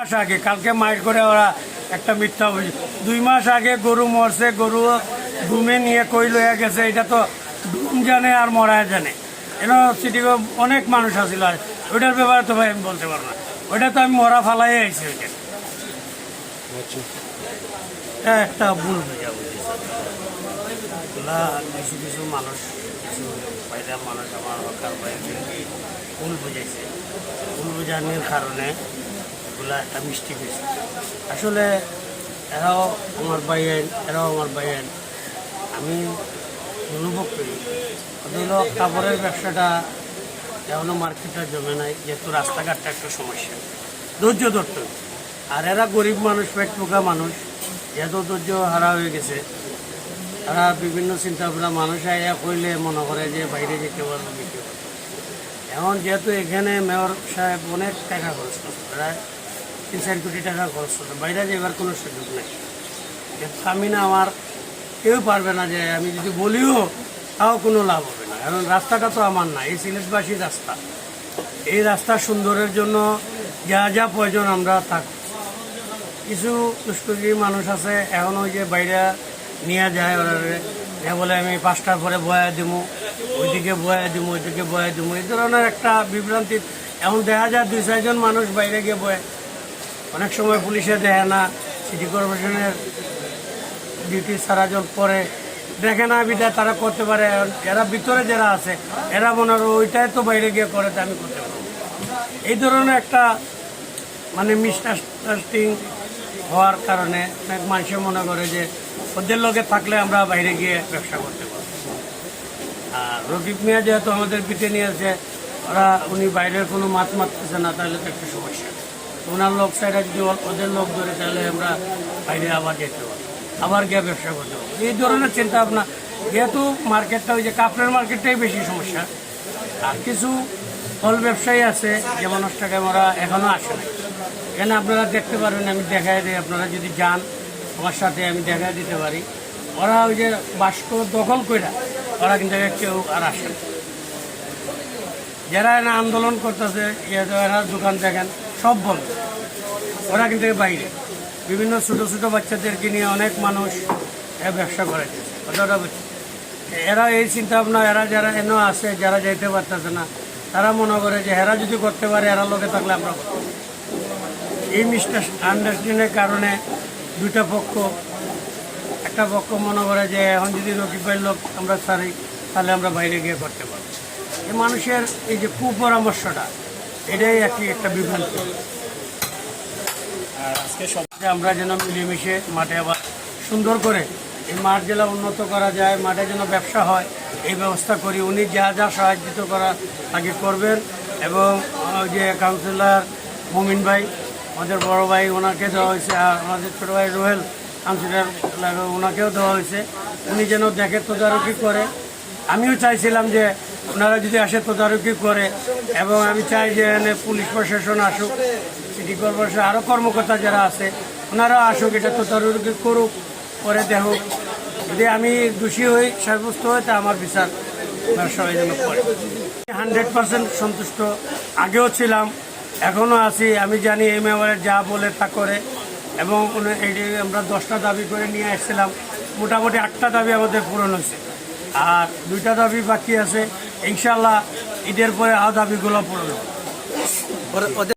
মাস আগে, কালকে মাইর করে ওরা একটা মিথ্যা অভিযোগ। দুই মাস আগে গরু মরছে, গরু ঘুমে নিয়ে কই লইয়া গেছে, এটা তো ডুম জানে আর মরা জানে। এন সিটি অনেক মানুষ আছিল, আর ওইটার ব্যাপারে তো ভাই আমি বলতে পারব না। ওইটা তো আমি মরা ফালাই আইছি ওইটা। আচ্ছা। একটা ভুল বুঝি এগুলা কিছু কিছু মানুষ, কিছু বাইরে মানুষ আমার ভুল বুঝাইছে। ভুল বুঝানোর কারণে এগুলা একটা মিষ্টি হয়েছে আসলে এরাও আমার বাইয়েন এরাও আমার বাইয়েন আমি অনুভব করি। ওদের কাপড়ের ব্যবসাটা এখনও মার্কেটটা জমে নাই, যেহেতু রাস্তাঘাটটা একটা সমস্যা। ধৈর্য ধরতে আর এরা গরিব মানুষ, পেট পোকা মানুষ এত ধৈর্য হারা হয়ে গেছে, তারা বিভিন্ন চিন্তা ভাবনা মানুষ আয়া কইলে মনে করে যে বাইরে যেতে পারব পারব এখন যেহেতু এখানে মেয়র সাহেব অনেক টাকা খরচ করছে, প্রায় তিন চার কোটি টাকা খরচ করছে বাইরে যাবার কোনো সুযোগ নেই। আমি না আমার, কেউ পারবে না যে আমি যদি বলিও, তাও কোনো লাভ হবে না। কারণ রাস্তাটা তো আমার না, এই সিলেটবাসীর রাস্তা। এই রাস্তা সুন্দরের জন্য যা যা প্রয়োজন আমরা করছি। কিছু দুষ্কৃতী মানুষ আছে, এখন ওই যে বাইরে নিয়ে যায় ওরা বলে, আমি পাঁচটার পরে বয়া দিমু, ওইদিকে বয়া দিমু, ওইদিকে বয়া দিমু। এই ধরনের একটা বিভ্রান্তি। এখন দেখা যায় দুই চারজন মানুষ বাইরে গিয়ে বয়ে। অনেক সময় পুলিশে দেয় না সিটি কর্পোরেশনের ডিউটি সারাজন পরে। দেখে না বিদায় তারা করতে পারে। এরা ভিতরে যারা আছে, এরা মনে হয় ওইটাই তো বাইরে গিয়ে করে আমি করতে পারব এই ধরনের একটা মানে মিসআন্ডারস্ট্যান্ডিং হওয়ার কারণে অনেক মানুষে মনে করে যে, ওদের লোকে থাকলে আমরা বাইরে গিয়ে ব্যবসা করতে পারব। আর রকিব মিয়া যেহেতু আমাদের পিঠে নিয়েছে ওরা উনি বাইরের কোনো মাছ মারতেছে না, তাহলে তো একটা সমস্যা। ওনার লোক সাইডে যদি ওদের লোক ধরে তাহলে আমরা বাইরে আবার যেতে পারব আবার গিয়ে ব্যবসা করতে পারব এই ধরনের চিন্তা ভাবনা যেহেতু মার্কেটটা ওই যে কাপড়ের মার্কেটটাই বেশি সমস্যা। আর কিছু ফল ব্যবসায়ী আছে যেমন টাকা ওরা এখনও আসে না এখানে আপনারা দেখতে পারবেন, আমি দেখাই দিই, আপনারা যদি যান, আমার সাথে আমি দেখাই দিতে পারি। ওরা ওই যে বাস্ক দখল করে ওরা কিন্তু কেউ আর আসে না। যারা এনে আন্দোলন করতেছে এরা দোকান দেখেন সব বন্ধ। ওরা কিন্তু বাইরে। বিভিন্ন ছোট ছোট বাচ্চাদেরকে নিয়ে অনেক মানুষ ব্যবসা করেছে কথাটা বুঝছি। এরা এই চিন্তা ভাবনা এরা যারা এনে আছে, যারা যাইতে পারতেছে না, তারা মনে করে যে এরা যদি করতে পারে, এরা লোকে থাকলে আমরা এই মিস্টার আন্ডারস্ট্যান্ডের কারণে দুইটা পক্ষ, একটা পক্ষ মনে করে যে এখন যদি রকিব ভাইয়ের লোক আমরা ছাড়ি, তাহলে আমরা বাইরে গিয়ে করতে পারব। এই মানুষের এই যে কুপরামর্শটা এটাই একটি একটা বিভ্রান্তি। আর আজকে সব আমরা যেন মিলেমিশে মাঠে আবার সুন্দর করে এই মাঠ জেলা উন্নত করা যায় মাঠে যেন ব্যবসা হয় এই ব্যবস্থা করি। উনি যা যা সাহায্য করা তাকে করবেন এবং ওই যে কাউন্সিলর মুমিন ভাই আমাদের বড় ভাই ওনাকে দেওয়া হয়েছে আর আমাদের ছোটো ভাই রোহেল কাউন্সিলর ওনাকেও দেওয়া হয়েছে। উনি যেন দেখে তদারকি করে। আমিও চাইছিলাম যে ওনারা যদি আসে তদারকি করে, এবং আমি চাই যে এখানে পুলিশ প্রশাসন আসুক, সিটি কর্পোরেশন আরও কর্মকর্তা যারা আছে ওনারা আসুক, এটা তদারকি করুক, করে দেখুক। যদি আমি দোষী হই, সাব্যস্ত হই, তা আমার বিচার সবাই যেন করে। হান্ড্রেড পার্সেন্ট সন্তুষ্ট। আগেও ছিলাম, এখনও আছি, আমি জানি এই মেম্বারে যা বলে তা করে, এবং যে আমরা দশটা দাবি করে নিয়ে এসেছিলাম। মোটামুটি আটটা দাবি আমাদের পূরণ হয়েছে। আর দুইটা দাবি বাকি আছে ইনশাল্লাহ ঈদের পরে আদাবিগুলো পড়বে